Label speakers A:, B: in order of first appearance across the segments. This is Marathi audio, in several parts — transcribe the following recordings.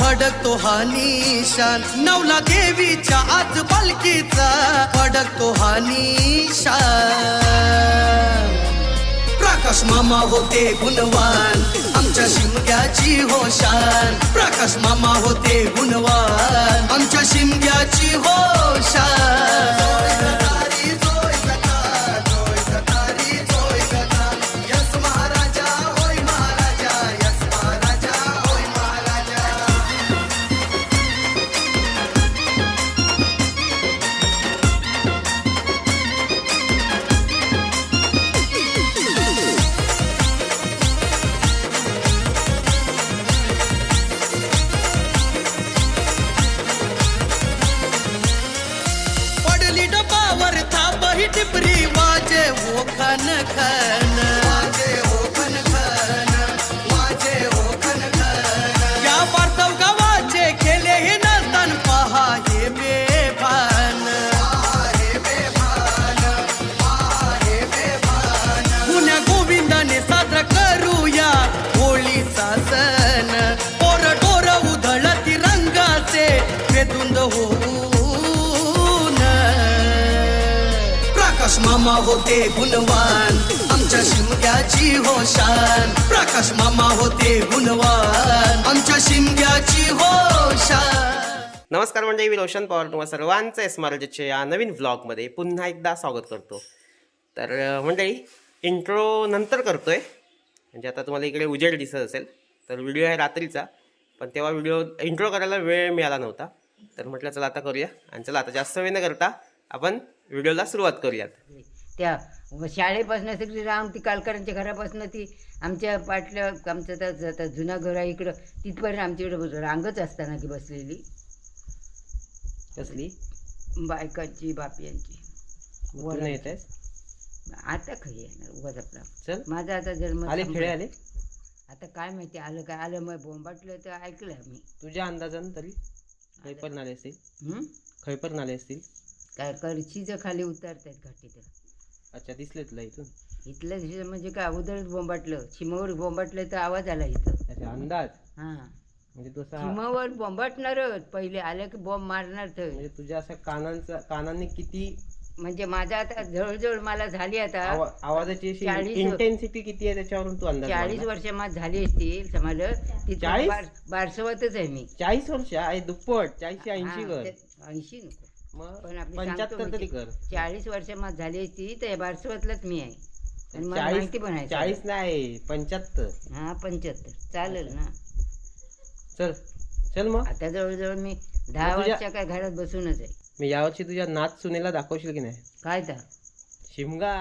A: फडकतो हा निशान नवला देवीच्या आज पालखीचा फडकतो हा निशान प्रकाश मामा होते गुणवान आमच्या शिमग्याची होशान. प्रकाश मामा होते गुणवान आमच्या शिमग्याची होशान. मामा होते गुणवान. आमच्या शिमग्याची होशान. प्रकाश मामा होते गुणवान. आमच्या शिमग्याची होशान.
B: नमस्कार म्हणजे मी रोशन पवार तुम्हाला सर्वांचं एस महाराजाच्या या नवीन व्लॉगमध्ये पुन्हा एकदा स्वागत करतो. तर मंडळी इंट्रो नंतर करतोय. म्हणजे आता तुम्हाला इकडे उजेड दिसत असेल तर व्हिडिओ आहे रात्रीचा. पण तेव्हा व्हिडिओ इंट्रो करायला वेळ मिळाला नव्हता. तर म्हटलं चला आता करूया. आणि चला आता जास्त वेळ न करता आपण व्हिडिओला सुरुवात करूयात.
C: त्या शाळेपासून सगळी राम ती कालकरांच्या घरापासून ती आमच्या पाटल्या आमचं त्या त्या जुना घर आहे इकडं. तिथपर्यंत आमच्याकडे रांगच असताना की बसलेली.
B: कसली?
C: बायकांची बापियांची.
B: पूर्ण येत आहे
C: आता खरी येणार उगाच आपला.
B: चल.
C: माझा आता जन्म
B: आले. खेळे आले?
C: आता काय माहिती आलं काय? आलं मग बोंबाटलं तर ऐकलं आम्ही.
B: तुझ्या अंदाजानं तरी खैपर नाले असतील.
C: हं?
B: खैपर नाले असतील.
C: काय करशीचं खाली उतरतात घाटीत
B: अच्छा दिसले तुला इथून?
C: इथलं दिवशी म्हणजे काय अगोदरच बोंबाटलं चिमावर बोंबाटलं तर आवाज आला इथं.
B: अच्छा अंदाज?
C: हां.
B: म्हणजे तू असा
C: चिमावर बोंबाटणारच पहिले आलं की बॉम्ब मारणार तर.
B: म्हणजे तुझ्या अशा कानांचा कानांनी किती
C: म्हणजे माझा आता जवळजवळ मला झाली आता
B: आवा- आवाजाची अशी
C: चाळीस-
B: इंटेन्सिटी किती आहे त्याच्यावरून तू अंदाज
C: चाळीस
B: लावला.
C: वर्ष माझ झाली असतील समज
B: चाळीस?
C: तिथे बारसवतच आहे मी.
B: चाळीस वर्ष? आहे दुप्पट. चाळीस ऐंशी कर
C: ऐंशी नको. पण आपली
B: पंच्याहत्तर
C: सांगतो
B: तरी
C: म्हणजे
B: कर.
C: चाळीस वर्ष माझ झाली असती तर बारसवतलाच मी आहे. आणि मला
B: चाळीस
C: माहिती पण आहे
B: चाळीस नाही पंच्याहत्तर.
C: हा पंच्याहत्तर. चालेल ना.
B: चल चल मग.
C: आता जवळजवळ मी दहा
B: मग तुझ्या-
C: वर्ष काय घरात बसूनच आहे.
B: मी यावर्षी तुझ्या नाच सुनेला दाखवशील की नाही?
C: काय तर
B: शिमगा.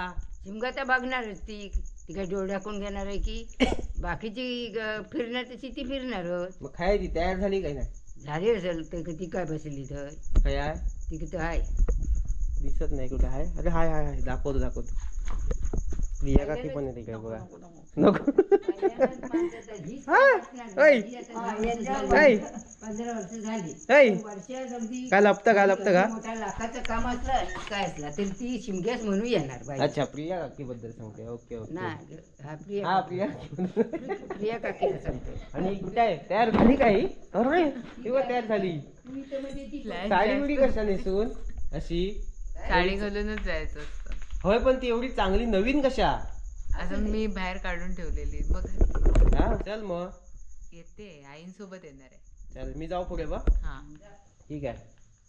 C: शिमगा तर बघणारच ती ती काय डोळ टाकून घेणार आहे की बाकीची ग- फिरणार तशी ती फिरणारच
B: मग खायची तयार झाली काही नाही?
C: झाली असेल तर ती काय बसली तर
B: काय आहे?
C: ती किती आहे.
B: दिसत नाही कुठं आहे. अरे हाय हाय हाय दाखवतो दाखवतो. प्रिया काकी पण येते काय बघा नको काय लपतं का लपतं का
C: मोठ्या लाखाचं काम असलं काय असलं तर ती शिमग्यास म्हणू येणार बाई
B: अच्छा प्रिया काकी बद्दल सांगते ओके ओके
C: हा प्रिया
B: हा प्रिया
C: प्रिया काकीला सांगतो
B: आणि कुठे आहे तयार झाली काही अरे तेव्हा तयार झाली
C: म्हणजे
B: साडी बिडी कशा नेसून अशी
D: साडी घालूनच जायचं असतं
B: होय पण ती एवढी चांगली नवीन कशा?
D: असं मी बाहेर काढून ठेवलेली बघ.
B: हा चल मग.
D: येते आईंसोबत येणार आहे.
B: चल मी जाऊ पुढे बा
D: हा.
B: ठीक आहे.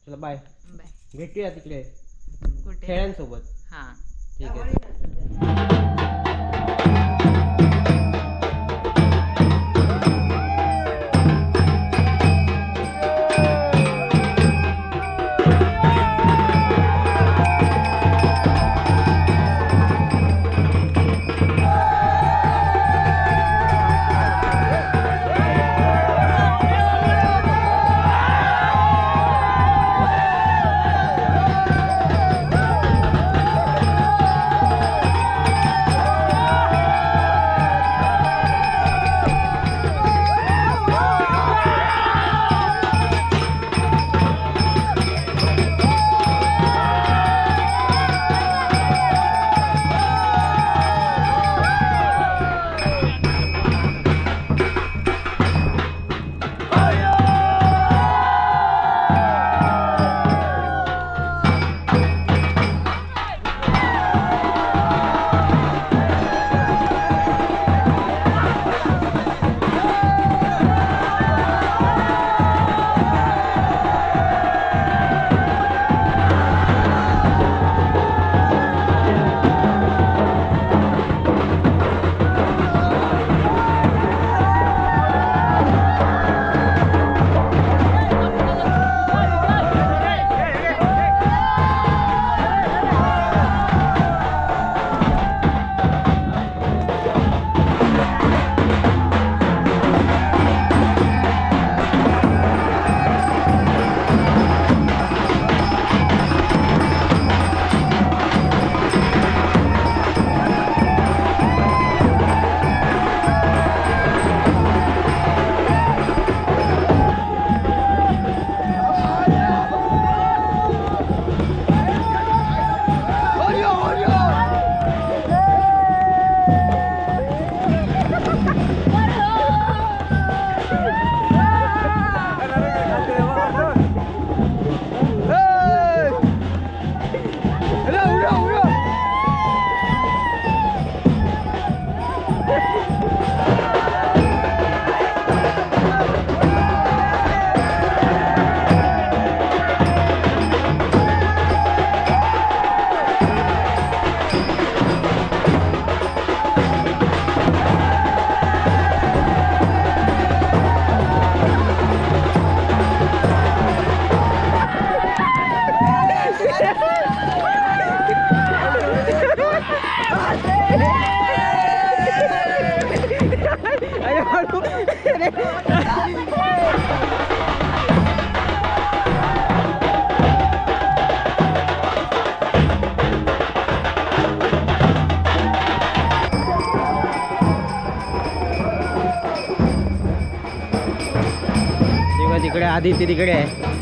B: चला बाय.
D: बाय.
B: भेटूया तिकडे.
D: कुठे?
B: खेळ्यांसोबत
D: हा.
B: ठीक आहे. तिकडे तिकडे आहे.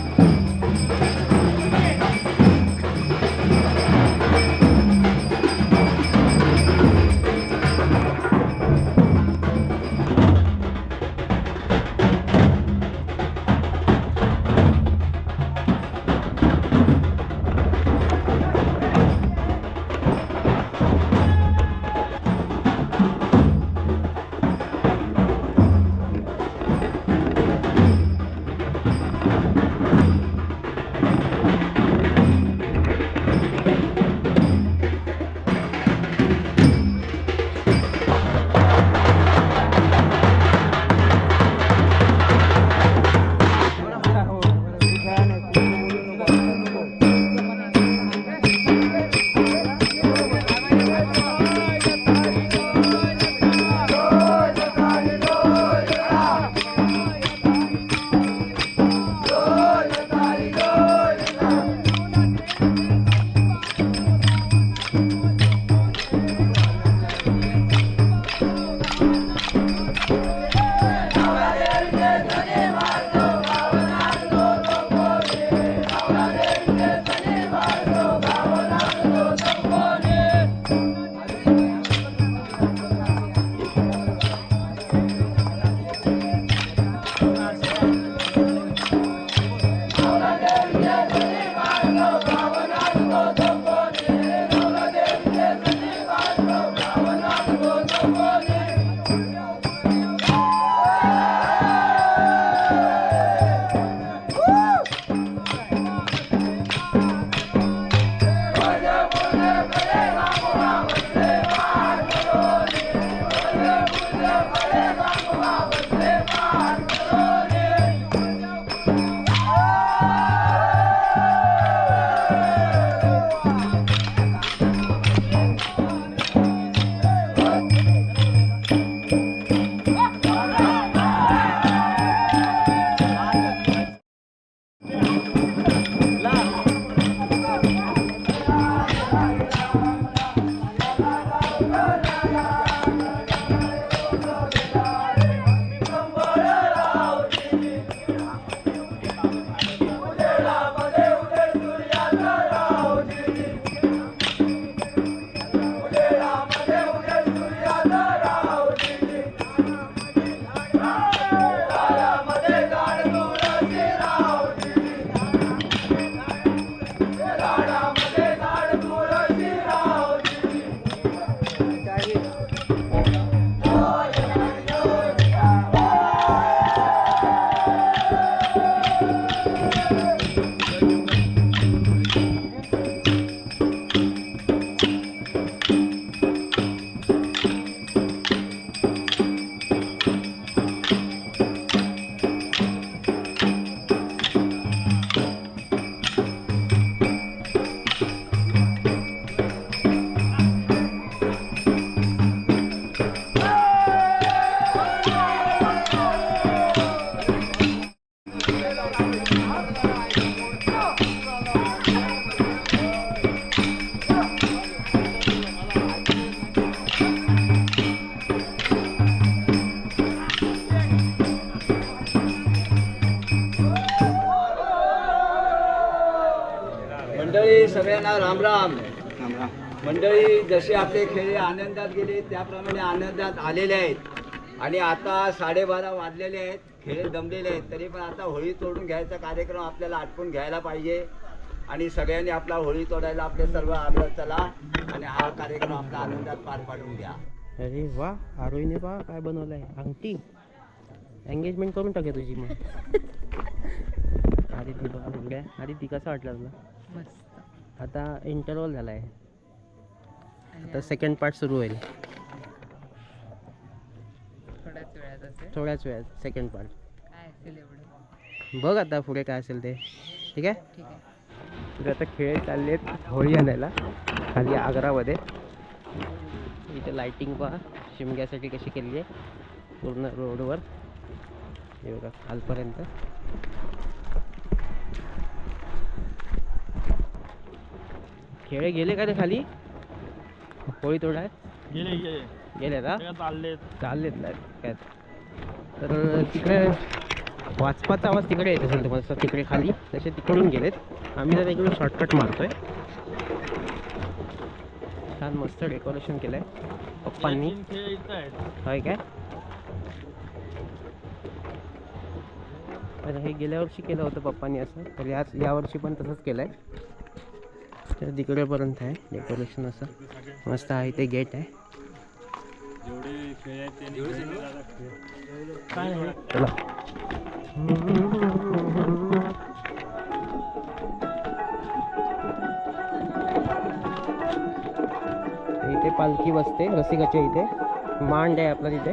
E: मंडळी राम. राम मंडळी जसे आपले खेळ आनंदात गेले त्याप्रमाणे आनंदात आलेले आहेत. आणि आता साडेबारा वाजलेले आहेत खेळ दमलेले आहेत. तरी पण आता होळी तोडून घ्यायचा कार्यक्रम आपल्याला आटपून घ्यायला पाहिजे. आणि सगळ्यांनी आपला होळी तोडायला आपले सर्व आग्रह चला. आणि हा कार्यक्रम आपला आनंदात पार पाडून घ्या.
B: अरे वा आरोहीने पहा काय बनवलंय. अंगठी. एंगेजमेंट करून टाके तुझी मग. आधी ती बघा बुगड्या आधी ती कसं वाटलं तुला? आता इंटरवल झाला आहे आता सेकंड पार्ट सुरू होईल.
D: थोड्याच वेळात असेल?
B: थोड्याच वेळात सेकंड पार्ट
D: काय असेल एवढं?
B: बघ आता पुढे काय असेल ते. ठीक आहे?
D: ठीक आहे.
B: तर आता खेळ चालले आहेत होळी आणायला खाली आग्रामध्ये. इथे लाइटिंग पहा शिमग्यासाठी कशी केली आहे. पूर्ण रोडवर हे बघा खालपर्यंत. खेळ गेले का ते खाली? होळी तोडाय
F: गेले गेले.
B: गेले का
F: चालले
B: चाललेत. काय तर तिकडे वाचपाचा आवाज तिकडे येत असेल तुम्हाला तिकडे खाली. तसे तिकडून गेलेत. आम्ही जरा इकडून शॉर्टकट मारतोय. छान मस्त डेकोरेशन केलंय. पप्पांनी. होय काय? तर हे गेल्या वर्षी केलं होतं पप्पांनी असं. तर याच यावर्षी पण तसंच केलं आहे तर तिकडेपर्यंत आहे डेकोरेशन असं. मस्त आहे ते गेट आहे. चला. इथे पालखी बसते रसिकाच्या इथे. मांड आहे आपला तिथे.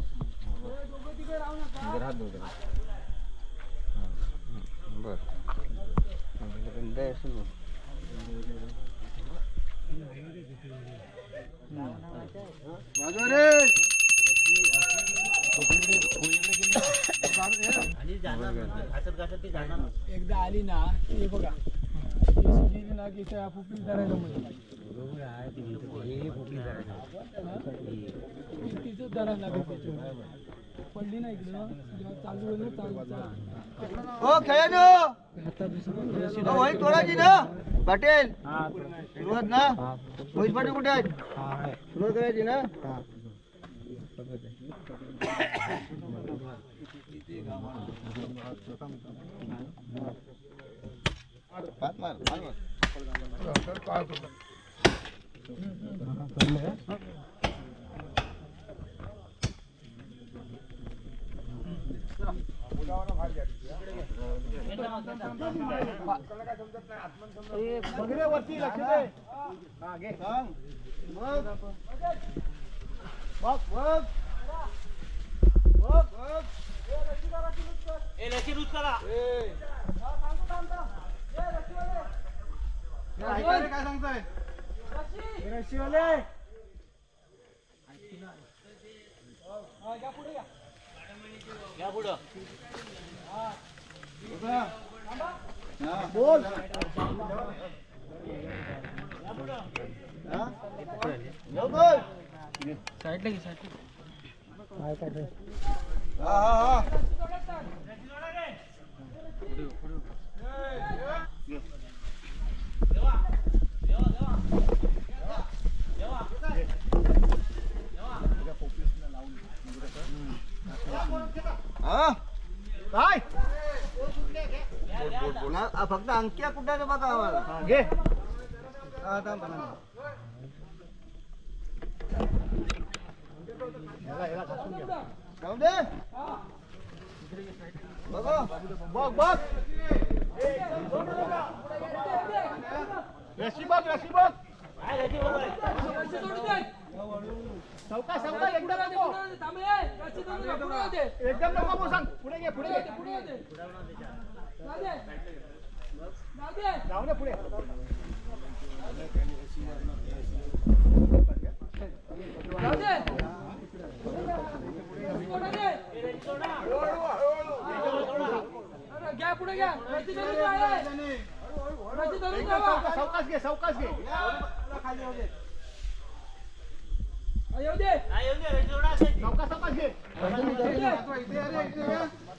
G: एकदा आली ना हे बघा. ती शिजली ना की त्या फुकली करायला मिळेल तिचं दरा लागेल त्याच्यावर. पडली ना इकडं. जेव्हा चालू होईल ना चालू चालू.
H: हो खेळाडू! वही तोडायची ना. पाटील. सुरुवात ना. पोलीस पाटील कुठे आहेत? सुरुवात करायची ना. वरती लक्ष दे. हा घे. सांग बघ. बघ. बघ बघ बघ काय सांगताय? रशीवाले बोल बोल हा Bốn. Nhớ ơi. Side lên, side lên. Hai cái đây. À à à. Hả? Rồi. आ, फक्त अंक्या कुठे बघा आम्हाला घे हा, थांब, थांब. जाऊ दे बघा बघ बघ रशी बघ रशी बघ चौका चौका एकदम नको एकदम नको सांग पुढे घे पुढे घे जाऊ दे पुढे
G: घ्या पुढे घ्या रस्सी
H: घे चौकास घे येऊ दे.
G: हा, येऊ
H: घे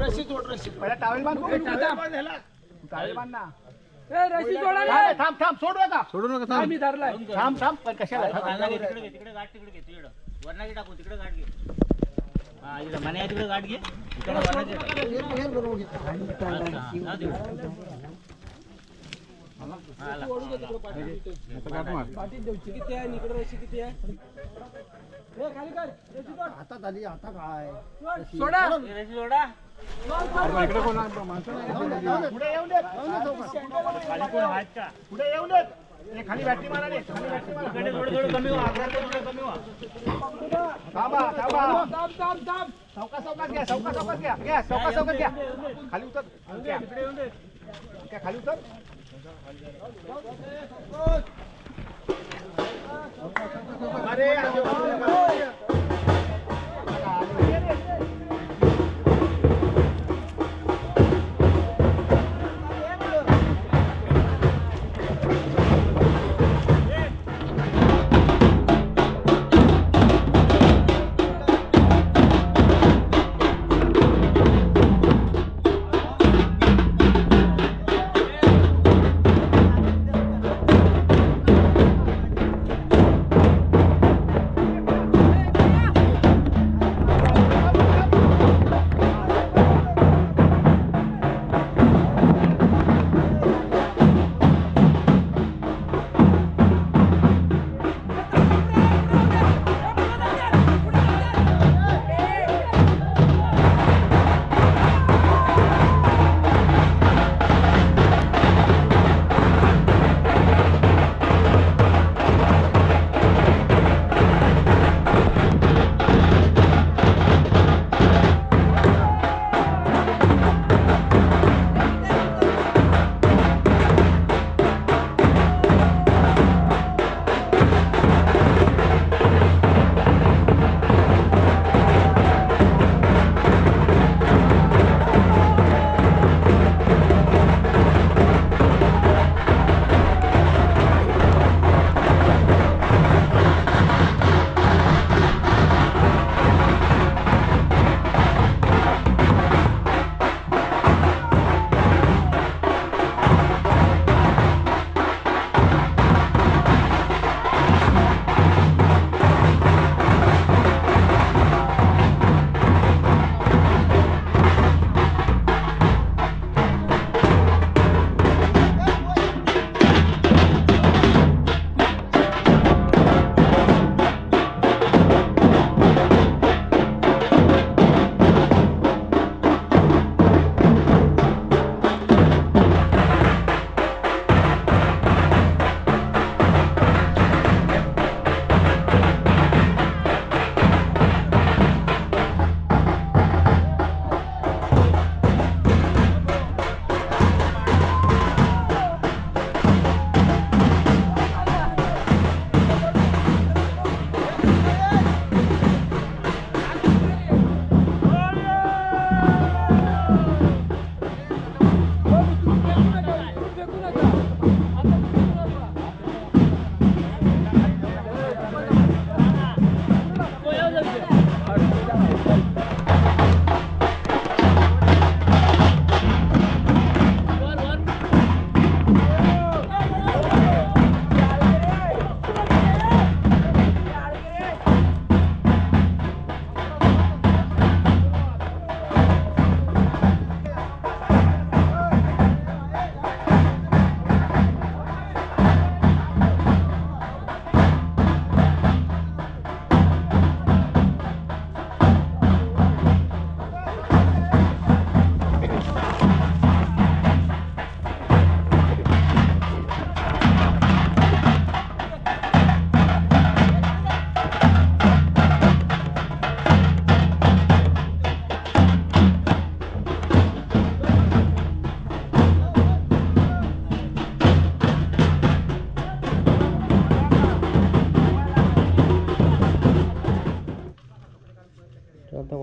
H: रशी सोड रशी पहिला टावेल बांध टावेल बांध ह्याला टावेल बांध ना
F: ए, रशी सोडा रे.
I: थांब थांब सोडू नका.
H: सोडू नका
F: आम्ही धरलाय.
I: थांब थांब पण कशाला?
F: पाठीत देऊची किती आहे इकडे. रशी किती आहे ए, खाली कर रशी सोड.
H: आता आली. आता काय
F: सोडा.
H: इकडे कोण आहे? माणसं नाही.
I: पुढे येऊन देत. खाली कोण आहेत का पुढे येऊन देत हे खाली बॅटरी मारा रे खाली बॅटरी मारा घ्या घ्या. घ्या घ्या. उतर. खाली उतर. अरे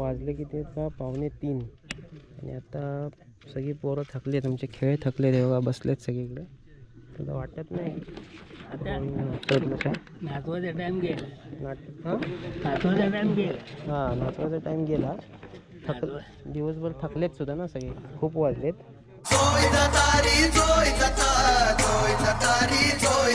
B: वाजले किती आहेत का पावणे तीन. आणि आता सगळी पोरं थकली आहेत आमचे खेळ थकले देवगा बसलेत सगळीकडे. तुला वाटत नाही?
F: नाचवाचा टाईम गेला.
B: हां?
F: नाचवाचा
B: टाईम गेला. थक दिवसभर थकलेत सुद्धा ना सगळे. खूप वाजलेत.
J: जोय